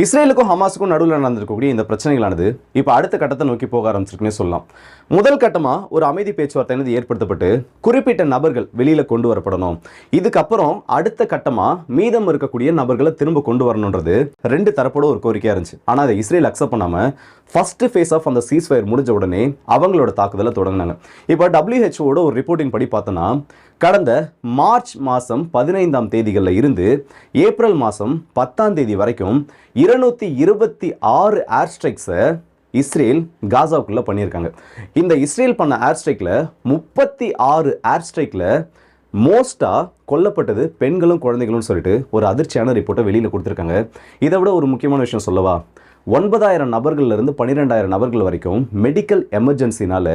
இஸ்ரேலுக்கும் ஹமாஸுக்கும் நடுவில் நடந்திருக்கக்கூடிய இந்த பிரச்சனைகளானது இப்போ அடுத்த கட்டத்தை நோக்கி போக ஆரம்பிச்சிருக்குன்னே சொல்லலாம். முதல் கட்டமாக ஒரு அமைதி பேச்சுவார்த்தையானது ஏற்படுத்தப்பட்டு குறிப்பிட்ட நபர்கள் வெளியில் கொண்டு வரப்படணும். இதுக்கப்புறம் அடுத்த கட்டமாக மீதம் இருக்கக்கூடிய நபர்களை திரும்ப கொண்டு வரணுன்றது ரெண்டு தரப்போட ஒரு கோரிக்கையாக இருந்துச்சு. ஆனால் அதை இஸ்ரேல் அக்செப்ட் பண்ணாமல் ஃபர்ஸ்ட் ஃபேஸ் ஆஃப் அந்த சீஸ் ஃபயர் முடிஞ்ச உடனே அவங்களோட தாக்குதலை தொடங்கினாங்க. இப்போ டபிள்யூஹெச்ஓட ஒரு ரிப்போர்ட்டின் படி பார்த்தோன்னா கடந்த மார்ச் மாதம் பதினைந்தாம் தேதிகளில் இருந்து ஏப்ரல் மாதம் பத்தாம் தேதி வரைக்கும் இருநூற்றி இருபத்தி ஆறு ஏர் ஸ்ட்ரைக்ஸை இஸ்ரேல் காசாவுக்குள்ளே பண்ணியிருக்காங்க. இந்த இஸ்ரேல் பண்ண ஏர் ஸ்ட்ரைக்கில் முப்பத்தி ஆறு ஏர் ஸ்ட்ரைக்கில் மோஸ்ட்டாக கொல்லப்பட்டது பெண்களும் குழந்தைகளும் சொல்லிட்டு ஒரு அதிர்ச்சியான ரிப்போர்ட்டை வெளியில் கொடுத்துருக்காங்க. இதை விட ஒரு முக்கியமான விஷயம் சொல்லவா? ஒன்பதாயிரம் நபர்கள்லேருந்து பன்னிரெண்டாயிரம் நபர்கள் வரைக்கும் மெடிக்கல் எமர்ஜென்சினால்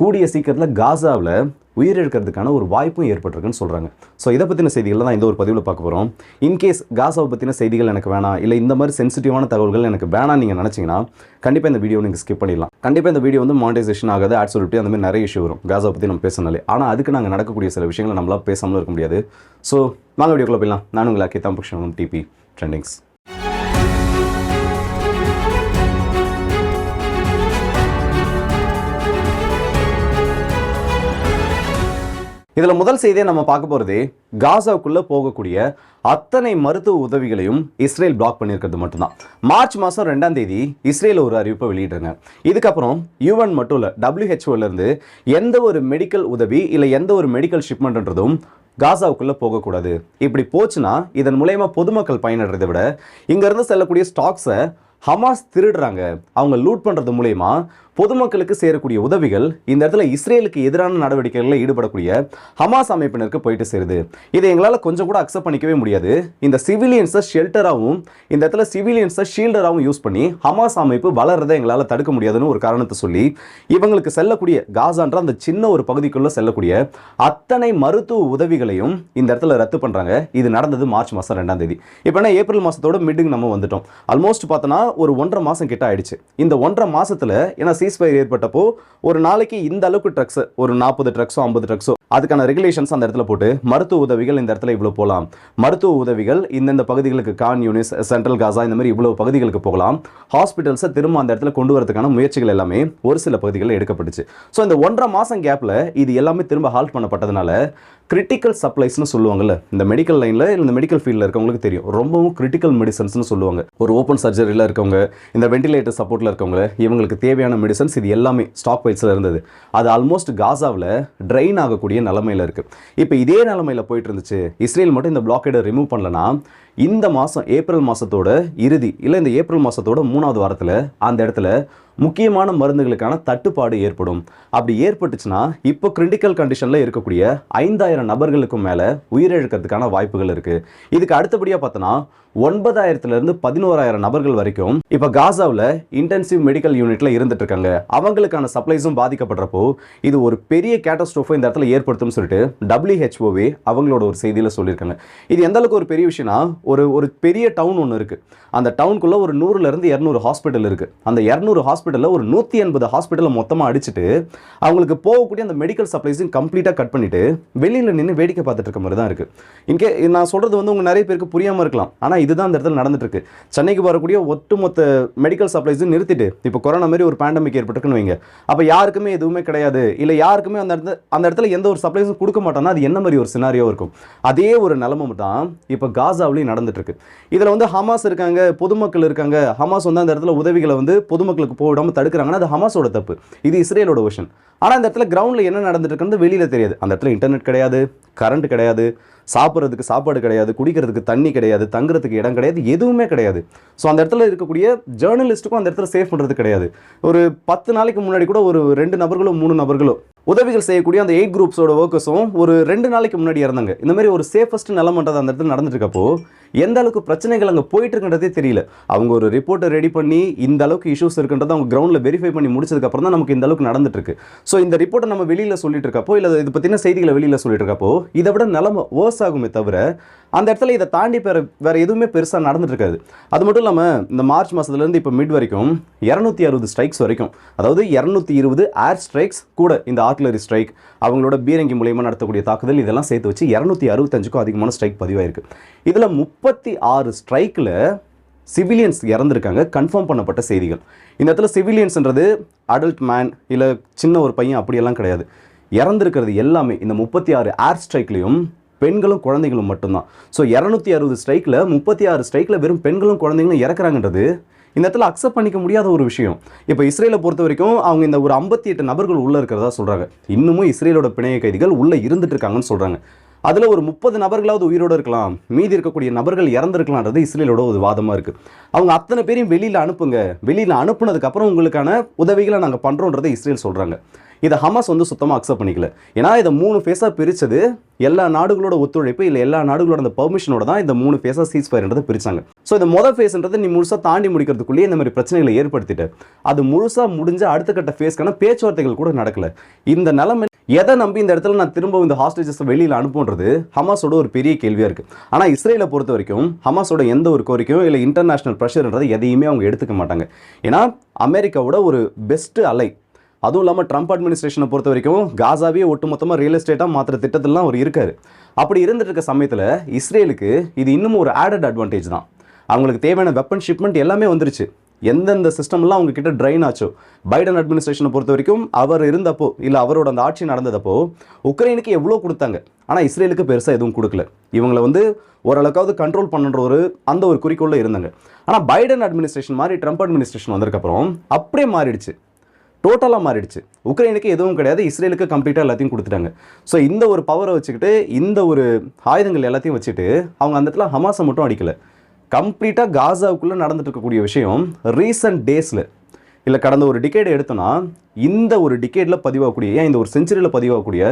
கூடிய சீக்கிரத்தில் காசாவில் உயிரிழக்கிறதுக்கான ஒரு வாய்ப்பும் ஏற்பட்டிருக்குன்னு சொல்கிறாங்க ஸோ இதை பற்றின செய்திகள் தான் இந்த ஒரு பதிவில் பார்க்க போகிறோம் இன்கேஸ் காசாவை பற்றின செய்திகள் எனக்கு வேணாம் இல்லை இந்த மாதிரி சென்சிட்டிவான தகவல்கள் எனக்கு வேணாம் நீங்கள் நினச்சிங்கன்னா கண்டிப்பாக இந்த வீடியோ நீங்கள் ஸ்கிப் பண்ணிடலாம். கண்டிப்பாக இந்த வீடியோ வந்து மானிட்டைசேஷன் ஆகாது ஆட் சொல்லிட்டு அந்த மாதிரி நிறைய இஷ்யூ வரும் காசாவை பற்றி நம்ம பேசினாலே ஆனால் அதுக்கு நாங்கள் நடக்கக்கூடிய சில விஷயங்களை நம்மளால் பேசாமல் இருக்க முடியாது. ஸோ வாங்க வீடியோக்குள்ளே போயிடலாம். நான் உங்களை அக்கே டிபி ட்ரெண்டிங்ஸ் இதில் முதல் செய்தியை நம்ம பார்க்க போகிறது காசாவுக்குள்ளே போகக்கூடிய அத்தனை மருத்துவ உதவிகளையும் இஸ்ரேல் பிளாக் பண்ணியிருக்கிறது மட்டும்தான். மார்ச் மாதம் ரெண்டாம் தேதி இஸ்ரேல் ஒரு அறிவிப்பை வெளியிடுறாங்க இதுக்கப்புறம் யூஎன் மட்டும் இல்லை டபிள்யூஹெச்ஓலேருந்து எந்த ஒரு மெடிக்கல் உதவி இல்லை எந்த ஒரு மெடிக்கல் ஷிப்மெண்ட்ன்றதும் காசாவுக்குள்ளே போகக்கூடாது. இப்படி போச்சுன்னா இதன் மூலயமா பொதுமக்கள் பயனடைறதை விட இங்கேருந்து செல்லக்கூடிய ஸ்டாக்ஸை ஹமாஸ் திருடுறாங்க. அவங்க லூட் பண்ணுறது மூலயமா பொதுமக்களுக்கு சேரக்கூடிய உதவிகள் இந்த இடத்துல இஸ்ரேலுக்கு எதிரான நடவடிக்கைகளில் ஈடுபடக்கூடிய ஹமாஸ் அமைப்பினருக்கு போயிட்டு சேருது. இதை எங்களால் கொஞ்சம் கூட அக்செப்ட் பண்ணிக்கவே முடியாது. இந்த சிவிலியன்ஸை ஷெல்டராகவும் இந்த இடத்துல சிவிலியன்ஸை ஷீல்டராகவும் யூஸ் பண்ணி ஹமாஸ் அமைப்பு வளர்றதை எங்களால் தடுக்க முடியாதுன்னு ஒரு காரணத்தை சொல்லி இவங்களுக்கு செல்லக்கூடிய காசான்ற அந்த சின்ன ஒரு பகுதிக்குள்ளே செல்லக்கூடிய அத்தனை மருத்துவ உதவிகளையும் இந்த இடத்துல ரத்து பண்ணுறாங்க இது நடந்தது மார்ச் மாதம் ரெண்டாம் தேதி. இப்போ என்ன ஏப்ரல் மாதத்தோட மிட்டுக்கு நம்ம வந்துட்டோம். ஆல்மோஸ்ட் பார்த்தோன்னா ஒரு ஒன்றரை மாதம் கிட்ட ஆயிடுச்சு. இந்த ஒன்றரை மாதத்தில் ஏன்னா சீஸ்ஃபயர் ஏற்பட்டப்போ ஒரு நாளைக்கு இந்த அளவுக்கு ட்ரக்ஸ் ஒரு நாற்பது ட்ரக்ஸோ ஐம்பது ட்ரக்ஸோ அதுக்கான ரெகுலேஷன்ஸ் அந்த இடத்துல போட்டு மருத்துவ உதவிகள் இந்த இடத்துல இவ்வளோ போகலாம் மருத்துவ உதவிகள் இந்தந்த பகுதிகளுக்கு கான் யூனிஸ் சென்ட்ரல் காசா இந்த மாதிரி இவ்வளோ பகுதிகளுக்கு போகலாம். ஹாஸ்பிட்டல்ஸை திரும்ப அந்த இடத்துல கொண்டு வரதுக்கான முயற்சிகள் எல்லாமே ஒரு சில பகுதிகளில் எடுக்கப்பட்டுச்சு. ஸோ இந்த ஒன்றரை மாதம் கேப்பில் இது எல்லாமே திரும்ப ஹால்ட் பண்ணப்பட்டதுனால கிரிட்டிக்கல் சப்ளைஸ்னு சொல்லுவாங்கல்ல இந்த மெடிக்கல் லைனில் இந்த மெடிக்கல் ஃபீல்டில் இருக்கவங்களுக்கு தெரியும். ரொம்பவும் கிரிட்டிக்கல் மெடிசன்ஸ்னு சொல்லுவாங்க. ஒரு ஓப்பன் சர்ஜரியில் இருக்கவங்க இந்த வெண்டிலேட்டர் சப்போர்ட்டில் இருக்கவங்க இவங்களுக்கு தேவையான மெடிசன்ஸ் இது எல்லாமே ஸ்டாக் வைஸில் இருந்தது. அது ஆல்மோஸ்ட் காசாவில் ட்ரெயின் ஆகக்கூடிய நிலமையில் இருக்குது இப்போ இதே நிலமையில் போயிட்டு இருந்துச்சு இஸ்ரேல் மட்டும் இந்த பிளாக்கேடை ரிமூவ் பண்ணலனா இந்த மாதம் ஏப்ரல் மாதத்தோட இறுதி இல்லை இந்த ஏப்ரல் மாதத்தோட மூணாவது வாரத்தில் அந்த இடத்துல முக்கியமான மருந்துகளுக்கான தட்டுப்பாடு ஏற்படும். அப்படி ஏற்பட்டுச்சுன்னா இப்போ கிரிட்டிக்கல் கண்டிஷனில் இருக்கக்கூடிய ஐந்தாயிரம் நபர்களுக்கும் மேலே உயிரிழக்கிறதுக்கான வாய்ப்புகள் இருக்குது இதுக்கு அடுத்தபடியாக பார்த்தோன்னா ஒன்பதாயிரத்துலேருந்து பதினோராயிரம் நபர்கள் வரைக்கும் இப்போ காசாவில் இன்டென்சிவ் மெடிக்கல் யூனிட்டில் இருந்துட்டு இருக்காங்க. அவங்களுக்கான சப்ளைஸும் பாதிக்கப்படுறப்போ இது ஒரு பெரிய கேட்டஸ்ட்ரோஃபை இந்த இடத்துல ஏற்படுத்தும் சொல்லிட்டு டபிள்யூஹெச்ஓவே அவங்களோட ஒரு செய்தியில் சொல்லியிருக்காங்க. இது எந்த அளவுக்கு ஒரு பெரிய விஷயம்னா ஒரு ஒரு பெரிய டவுன் ஒன்று இருக்குது அந்த டவுனுக்குள்ளே ஒரு நூறுலேருந்து இரநூறு ஹாஸ்பிட்டல் இருக்குது அந்த இரநூறு ஹாஸ்பிட்டல் ஹாஸ்பிட்டலில் ஒரு நூற்றி எண்பது ஹாஸ்பிட்டலை மொத்தமாக அடிச்சுட்டு அவங்களுக்கு போகக்கூடிய அந்த மெடிக்கல் சப்ளைஸையும் கம்ப்ளீட்டாக கட் பண்ணிட்டு வெளியில் நின்று வேடிக்கை பார்த்துட்டு இருக்க மாதிரி தான் இருக்குது இங்கே நான் சொல்கிறது வந்து உங்கள் நிறைய பேருக்கு புரியாமல் இருக்கலாம். ஆனால் இதுதான் அந்த இடத்துல நடந்துட்டு இருக்கு. சென்னைக்கு வரக்கூடிய ஒட்டுமொத்த மெடிக்கல் சப்ளைஸும் நிறுத்திட்டு இப்போ கொரோனா மாதிரி ஒரு பேண்டமிக் ஏற்பட்டுருக்குன்னு வைங்க. அப்போ யாருக்குமே எதுவுமே கிடையாது. இல்லை யாருக்குமே அந்த இடத்துல அந்த இடத்துல எந்த ஒரு சப்ளைஸும் கொடுக்க மாட்டோம்னா அது என்ன மாதிரி ஒரு சினாரியோ இருக்கும்? அதே ஒரு நிலமும் தான் இப்போ காசாவிலையும் நடந்துட்டு இருக்கு. இதில் வந்து ஹமாஸ் இருக்காங்க பொதுமக்கள் இருக்காங்க. ஹமாஸ் வந்து அந்த இடத்துல உதவிகளை வந்து பொதுமக்களுக்கு போடாமல் தடுக்கிறாங்கன்னா அது ஹமாஸோட தப்பு. இது இஸ்ரேலோட விஷன் ஆனால் அந்த இடத்துல கிரவுண்டில் என்ன நடந்துட்டு இருக்குன்னு வெளியில் தெரியாது. அந்த இடத்துல இன்டர்நெட் கிடையாது கரண்ட் கிடையாது சாப்பிட்றதுக்கு சாப்பாடு கிடையாது குடிக்கிறதுக்கு தண்ணி கிடையாது தங்குறதுக்கு இடம் கிடையாது எதுவுமே கிடையாது. ஸோ அந்த இடத்துல இருக்கக்கூடிய ஜேர்னலிஸ்ட்டுக்கும் அந்த இடத்துல சேவ் பண்ணுறது கிடையாது. ஒரு பத்து நாளைக்கு முன்னாடி கூட ஒரு ரெண்டு நபர்களோ மூணு நபர்களோ உதவிகள் செய்யக்கூடிய அந்த எயிட் குரூப்ஸோட ஒர்க்கர்ஸும் ஒரு ரெண்டு நாளைக்கு முன்னாடி இறந்தாங்க. இந்த மாதிரி ஒரு சேஃபஸ்ட் நிலமன்றது அந்த இடத்துல நடந்துட்டு இருக்கப்போ எந்த அளவுக்கு பிரச்சனைகள் அங்கே போயிட்டு இருக்குன்றதே தெரியல. அவங்க ஒரு ரிப்போர்ட்டை ரெடி பண்ணி இந்த அளவுக்கு இஷ்யூஸ் இருக்குன்றதை அவங்க கிரவுண்டில் வெரிஃபை பண்ணி முடிச்சதுக்கப்புறம் தான் நமக்கு இந்த அளவுக்கு நடந்துட்டு இருக்கு ஸோ இந்த ரிப்போர்ட்டை நம்ம வெளியில் சொல்லிட்டு இருக்கப்போ இல்லை இது பற்றின செய்திகளை வெளியில் சொல்லிட்டு இருக்கப்போ இதை விட நிலமை வேர்ஸ் ஆகுமே தவிர அந்த இடத்துல இதை தாண்டி வேற வேறு எதுவுமே பெருசாக நடந்துட்டு இருக்காது அது மட்டும் இல்லாமல் இந்த மார்ச் மாதத்துலேருந்து இப்போ மிட் வரைக்கும் இரநூத்தி அறுபது ஸ்ட்ரைக்ஸ் வரைக்கும் அதாவது இரநூத்தி இருபது ஏர் ஸ்ட்ரைக்ஸ் கூட இந்த ஆர்ட்லரி ஸ்ட்ரைக் அவங்களோட பீரங்கி மூலியமாக நடத்தக்கூடிய தாக்குதல். இதெல்லாம் சேர்த்து வச்சு இரநூத்தி அறுபத்தஞ்சுக்கும் அதிகமான ஸ்ட்ரைக் பதிவாயிருக்கு. இதில் முப்பத்தி ஆறு ஸ்ட்ரைக்கில் சிவிலியன்ஸ் இறந்துருக்காங்க. கன்ஃபார்ம் பண்ணப்பட்ட செய்திகள். இந்த இடத்துல சிவிலியன்ஸ்ன்றது அடல்ட் மேன் இல்லை சின்ன ஒரு பையன் அப்படியெல்லாம் கிடையாது. இறந்துருக்கிறது எல்லாமே இந்த முப்பத்தி ஆறு ஏர் ஸ்ட்ரைக்லையும் பெண்களும் குழந்தைகளும் மட்டும்தான். ஸோ இரநூத்தி அறுபது ஸ்ட்ரைக்கில் முப்பத்தி ஆறு ஸ்ட்ரைக்கில் வெறும் பெண்களும் குழந்தைங்களும் இறக்குறாங்கன்றது இந்த இடத்துல அக்செப்ட் பண்ணிக்க முடியாத ஒரு விஷயம். இப்போ இஸ்ரேலை பொறுத்த வரைக்கும் அவங்க இந்த ஒரு ஐம்பத்தி எட்டு நபர்கள் உள்ளே இருக்கிறதா சொல்கிறாங்க இன்னமும் இஸ்ரேலோட பிணைய கைதிகள் உள்ளே இருந்துட்டு இருக்காங்கன்னு சொல்கிறாங்க அதில் ஒரு முப்பது நபர்களாவது உயிரோடு இருக்கலாம். மீதி இருக்கக்கூடிய நபர்கள் இறந்துருக்கலான்றது இஸ்ரேலோட ஒரு வாதமாக இருக்குது அவங்க அத்தனை பேரையும் வெளியில் அனுப்புங்க. வெளியில் அனுப்புனதுக்கப்புறம் உங்களுக்கான உதவிகளை நாங்கள் பண்ணுறோன்றதை இஸ்ரேல் சொல்கிறாங்க இதை ஹமாஸ் வந்து சுத்தமாக அக்செப்ட் பண்ணிக்கல. ஏன்னா இதை மூணு ஃபேஸாக பிரித்தது எல்லா நாடுகளோட ஒத்துழைப்பு இல்லை எல்லா நாடுகளோட அந்த பெர்மிஷனோட தான் இந்த மூணு ஃபேஸாக சீஸ் ஃபயர்ன்றதை பிரிச்சாங்க. ஸோ இந்த மொதல் ஃபேஸ்ன்றது நீ முழுசாக தாண்டி முடிக்கிறதுக்குள்ளேயே இந்த மாதிரி பிரச்சனைகளை ஏற்படுத்திட்டு. அது முழுசாக முடிஞ்ச அடுத்த கட்ட ஃபேஸ்க்கான பேச்சுவார்த்தைகள் கூட நடக்கலை. இந்த நிலைமை எதை நம்பி இந்த இடத்துல நான் திரும்ப இந்த ஹாஸ்டேஜஸ் வெளியில் அனுப்புன்றது ஹமாஸோட ஒரு பெரிய கேள்வியாக இருக்குது ஆனால் இஸ்ரேலை பொறுத்த வரைக்கும் ஹமாஸோட எந்த ஒரு கோரிக்கையும் இல்லை இன்டர்நேஷனல் ப்ரெஷர்ன்றது எதையுமே அவங்க எடுத்துக்க மாட்டாங்க. ஏன்னா அமெரிக்காவோட ஒரு பெஸ்ட்டு அலை அதுவும் இல்லாமல் ட்ரம்ப் அட்மினிஸ்ட்ரேஷனை பொறுத்த வரைக்கும் காசாவே ஒட்டுமொத்தமாக ரியல் எஸ்டேட்டாக மாற்றுற திட்டத்திலாம் அவர் இருக்கார். அப்படி இருந்துட்டு இருக்க சமயத்தில் இஸ்ரேலுக்கு இது இன்னும் ஒரு ஆடட் அட்வான்டேஜ் தான். அவங்களுக்கு தேவையான வெப்பன் ஷிப்மெண்ட் எல்லாமே வந்துருச்சு. எந்தெந்த சிஸ்டம்லாம் அவங்க கிட்ட ட்ரைன் ஆச்சோ? பைடன் அட்மினிஸ்ட்ரேஷனை பொறுத்த வரைக்கும் அவர் இருந்தப்போ இல்லை அவரோட அந்த ஆட்சி நடந்ததப்போ உக்ரைனுக்கு எவ்வளோ கொடுத்தாங்க? ஆனால் இஸ்ரேலுக்கு பெருசாக எதுவும் கொடுக்கல. இவங்களை வந்து ஓரளவுக்காவது கண்ட்ரோல் பண்ணுற ஒரு அந்த ஒரு குறிக்கோளில் இருந்தாங்க. ஆனால் பைடன் அட்மினிஸ்ட்ரேஷன் மாதிரி ட்ரம்ப் அட்மினிஸ்ட்ரேஷன் வந்ததுக்கப்புறம் அப்படியே மாறிடுச்சு. டோட்டலாக மாறிடுச்சு. உக்ரைனுக்கு எதுவும் கிடையாது இஸ்ரேலுக்கு கம்ப்ளீட்டாக எல்லாத்தையும் கொடுத்துட்டாங்க. ஸோ இந்த ஒரு பவரை வச்சுக்கிட்டு இந்த ஒரு ஆயுதங்கள் எல்லாத்தையும் வச்சுட்டு அவங்க அந்த இடத்துல ஹமாஸை மட்டும் அடிக்கலை. கம்ப்ளீட்டாக காசாவுக்குள்ளே நடந்துட்டு இருக்கக்கூடிய விஷயம் ரீசன்ட் டேஸில் இல்லை கடந்த ஒரு டிகேட் எடுத்தோன்னா இந்த ஒரு டிகேடில் பதிவாகக்கூடிய ஏன் இந்த ஒரு செஞ்சுரியில் பதிவாகக்கூடிய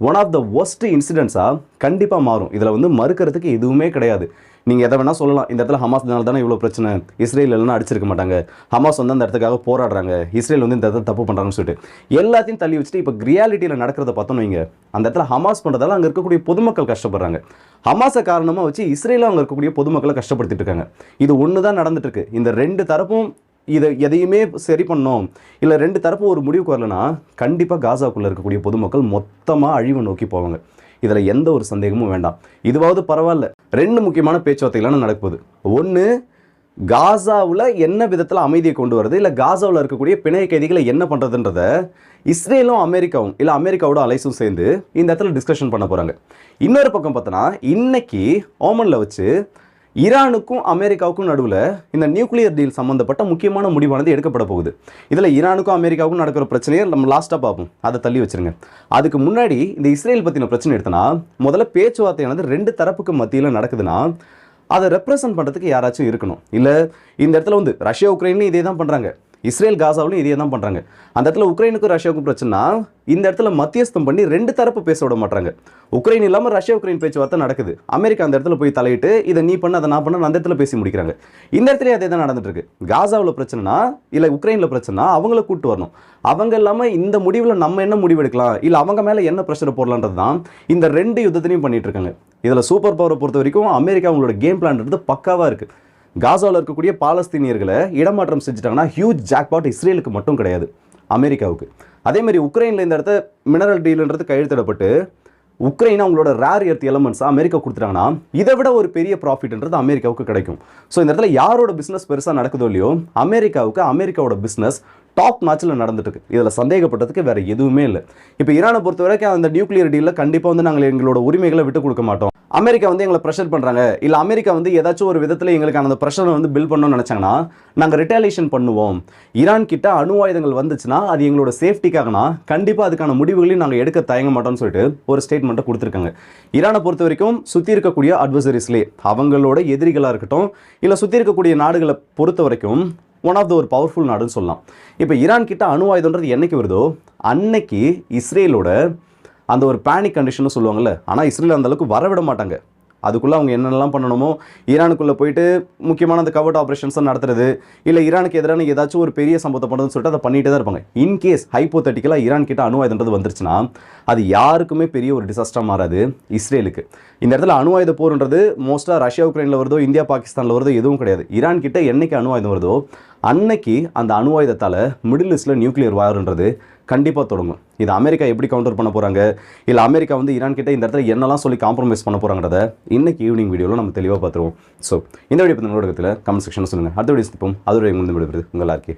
ஒன் ஆஃப் த ஒஸ்ட் இன்சிடென்ட்ஸாக கண்டிப்பாக மாறும். இதில் வந்து மறுக்கிறதுக்கு எதுவுமே கிடையாது. நீங்கள் எதை வேணால் சொல்லலாம். இந்த இடத்துல ஹமாஸ்னால தானே இவ்வளோ பிரச்சனை? இஸ்ரேல் இல்லைன்னா அடிச்சிருக்க மாட்டாங்க. ஹமாஸ் வந்து அந்த இடத்துக்காக போராடுறாங்க. இஸ்ரேல் வந்து இந்த இடத்துல தப்பு பண்ணுறாங்கன்னு சொல்லிட்டு. எல்லாத்தையும் தள்ளி வச்சுட்டு இப்போ ரியாலிட்டியில் நடக்கிறத பார்த்தோம் வைங்க. அந்த இடத்துல ஹமாஸ் பண்ணுறதால அங்கே இருக்கக்கூடிய பொதுமக்கள் கஷ்டப்படுறாங்க. ஹமாஸை காரணமாக வச்சு இஸ்ரேலும் அங்கே இருக்கக்கூடிய பொதுமக்களை கஷ்டப்படுத்திட்டு இருக்காங்க. இது ஒன்று தான் நடந்துட்டு இருக்கு. இந்த ரெண்டு தரப்பும் இதை எதையுமே சரி பண்ணோம் இல்லை ரெண்டு தரப்பும் ஒரு முடிவுக்கு வரலனா கண்டிப்பாக காசாக்குள்ளே இருக்கக்கூடிய பொதுமக்கள் மொத்தமாக அழிவை நோக்கி போவாங்க. இதில் எந்த ஒரு சந்தேகமும் வேண்டாம். இதுவாவது பரவாயில்ல. ரெண்டு முக்கியமான பேச்சுவார்த்தைகளான நடக்குது ஒன்று காசாவில் என்ன விதத்தில் அமைதியை கொண்டு வருது இல்லை காசாவில் இருக்கக்கூடிய பிணைய கைதிகளை என்ன பண்ணுறதுன்றத இஸ்ரேலும் அமெரிக்காவும் இல்லை அமெரிக்காவோட அலைஸும் சேர்ந்து இந்த இடத்துல டிஸ்கஷன் பண்ண போகிறாங்க இன்னொரு பக்கம் பார்த்தோன்னா இன்னைக்கு ஓமனில் வச்சு ஈரானுக்கும் அமெரிக்காவுக்கும் நடுவில் இந்த நியூக்ளியர் டீல் சம்மந்தப்பட்ட முக்கியமான முடிவானது எடுக்கப்பட போகுது. இதில் ஈரானுக்கும் அமெரிக்காவுக்கும் நடக்கிற பிரச்சனையை நம்ம லாஸ்ட்டாக பார்ப்போம். அதை தள்ளி வச்சிருங்க. அதுக்கு முன்னாடி இந்த இஸ்ரேல் பற்றின பிரச்சனை எடுத்தனா முதல்ல பேச்சுவார்த்தையானது ரெண்டு தரப்புக்கு மத்தியில் நடக்குதுன்னா அதை ரெப்ரசன்ட் பண்ணுறதுக்கு யாராச்சும் இருக்கணும். இல்லை இந்த இடத்துல வந்து ரஷ்யா உக்ரைன்லையும் இதே தான் பண்ணுறாங்க இஸ்ரேல் காசாவிலும் இதே தான் பண்ணுறாங்க அந்த இடத்துல உக்ரைனுக்கும் ரஷ்யாவுக்கும் பிரச்சனை இந்த இடத்துல மத்தியஸ்தம் பண்ணி ரெண்டு தரப்பு பேச விட மாட்டாங்க உக்ரைன் இல்லாமல் ரஷ்யா உக்ரைன் பேச்சுவார்த்தை நடக்குது. அமெரிக்கா அந்த இடத்துல போய் தலையிட்டு இதை நீ பண்ண அதை நான் பண்ண அந்த இடத்துல பேசி முடிக்கிறாங்க. இந்த இடத்துல அதே தான் நடந்துட்டு இருக்கு காசாவில் பிரச்சனைனா இல்லை உக்ரைனில் பிரச்சனைனா அவங்கள கூட்டு வரணும். அவங்க இல்லாமல் இந்த முடிவில் நம்ம என்ன முடிவு எடுக்கலாம்? இல்லை அவங்க மேலே என்ன ப்ரெஷர் போடலான்றது தான் இந்த ரெண்டு யுத்தத்திலையும் பண்ணிட்டு இருக்காங்க இதில் சூப்பர் பவரை பொறுத்த வரைக்கும் அமெரிக்கா அவங்களோட கேம் பிளான்றது பக்காவாக இருக்குது காசாவில் இருக்கக்கூடிய பாலஸ்தீனியர்களை இடமாற்றம் செஞ்சுட்டாங்கன்னா ஹியூஜ் ஜாக்பாட் இஸ்ரேலுக்கு மட்டும் கிடையாது அமெரிக்காவுக்கு. அதே மாதிரி உக்ரைனில் இந்த இடத்த மினரல் டீல்ன்றது கையெழுத்திடப்பட்டு உக்ரைன் அவங்களோட ரேர் எர்த் எலமெண்ட்ஸ் அமெரிக்கா கொடுத்துட்டாங்கன்னா இதை விட ஒரு பெரிய ப்ராஃபிட்ன்றது அமெரிக்காவுக்கு கிடைக்கும். ஸோ இந்த இடத்துல யாரோட பிஸ்னஸ் பெருசாக நடக்குதோ இல்லையோ அமெரிக்காவுக்கு அமெரிக்காவோட பிஸ்னஸ் டாப் மேட்ச்சில் நடந்துட்டு இதில் சந்தேகப்பட்டதுக்கு வேற எதுவுமே இல்லை. இப்போ ஈரானை பொறுத்த வரைக்கும் அந்த நியூக்ளியர் டீலில் கண்டிப்பாக வந்து நாங்கள் எங்களோட உரிமைகளை விட்டு கொடுக்க மாட்டோம். அமெரிக்கா வந்து எங்களை ப்ரெஷர் பண்ணுறாங்க இல்லை அமெரிக்கா வந்து ஏதாச்சும் ஒரு விதத்தில் எங்களுக்கான அந்த ப்ரெஷரை வந்து பில் பண்ணணும்னு நினச்சாங்கன்னா நாங்கள் ரிட்டாலியேஷன் பண்ணுவோம். ஈரான் கிட்ட அணு ஆயுதங்கள் வந்துச்சுன்னா அது எங்களோட சேஃப்டிக்காகனா கண்டிப்பாக அதுக்கான முடிவுகளையும் நாங்கள் எடுக்க தயங்க மாட்டோம்னு சொல்லிட்டு ஒரு ஸ்டேட்மெண்ட்டை கொடுத்துருக்காங்க. ஈரானை பொறுத்த வரைக்கும் சுற்றி இருக்கக்கூடிய அட்வைசரிஸ்லே அவங்களோட எதிரிகளாக இருக்கட்டும் இல்லை சுற்றி இருக்கக்கூடிய நாடுகளை பொறுத்த வரைக்கும் ஒன் ஆஃப் த ஒரு பவர்ஃபுல் நாடுன்னு சொல்லலாம். இப்போ ஈரான் கிட்ட அணு ஆயுதன்றது என்னைக்கு வருதோ அன்னைக்கு இஸ்ரேலோட அந்த ஒரு பேனிக் கண்டிஷன் சொல்லுவாங்கல்ல ஆனால் இஸ்ரேல் அந்த அளவுக்கு வரவிட மாட்டாங்க. அதுக்குள்ளே அவங்க என்னென்னலாம் பண்ணணுமோ ஈரானுக்குள்ளே போயிட்டு முக்கியமான அந்த கவர்ட் ஆப்ரேஷன்ஸை நடத்துறது இல்லை ஈரானுக்கு எதிரான ஏதாச்சும் ஒரு பெரிய சம்பவத்தை பண்ணுறதுன்னு சொல்லிட்டு அதை பண்ணிகிட்டே தான் இருப்பாங்க. இன்கேஸ் ஹைப்போத்தட்டிக்கலாக ஈரான் கிட்ட அணு ஆயுதன்றது வந்துருச்சுன்னா அது யாருக்குமே பெரிய ஒரு டிசாஸ்டராக மாறாது இஸ்ரேலுக்கு. இந்த இடத்துல அணு ஆயுத போர்ன்றது மோஸ்ட்டாக ரஷ்யா உக்ரைனில் வருதோ இந்தியா பாகிஸ்தானில் வருதோ எதுவும் கிடையாது. ஈரான் கிட்ட என்றைக்கு அணு ஆயுதம் வருதோ அன்னைக்கு அந்த அணு ஆயுதத்தால் மிடில் ஈஸ்டில் நியூக்ளியர் வார்ன்றது கண்டிப்பாக தொடங்கும். இது அமெரிக்கா எப்படி கவுண்டர் பண்ண போகிறாங்க இல்லை அமெரிக்கா வந்து ஈரான் கிட்டே இந்த இடத்துல என்னெல்லாம் சொல்லி காம்ப்ரமைஸ் பண்ண போகிறாங்கிறத இன்னைக்கு ஈவினிங் வீடியோவில் நம்ம தெளிவாக பார்த்துருவோம். ஸோ இந்த வீடியோ பற்றி ஊடகத்தில் கமெண்ட் செக்ஷன் சொல்லுங்கள் அடுத்த வீடியோ சிப்போம் அதுவரை முடிந்து விடுவது உங்கள் எல்லாருக்கே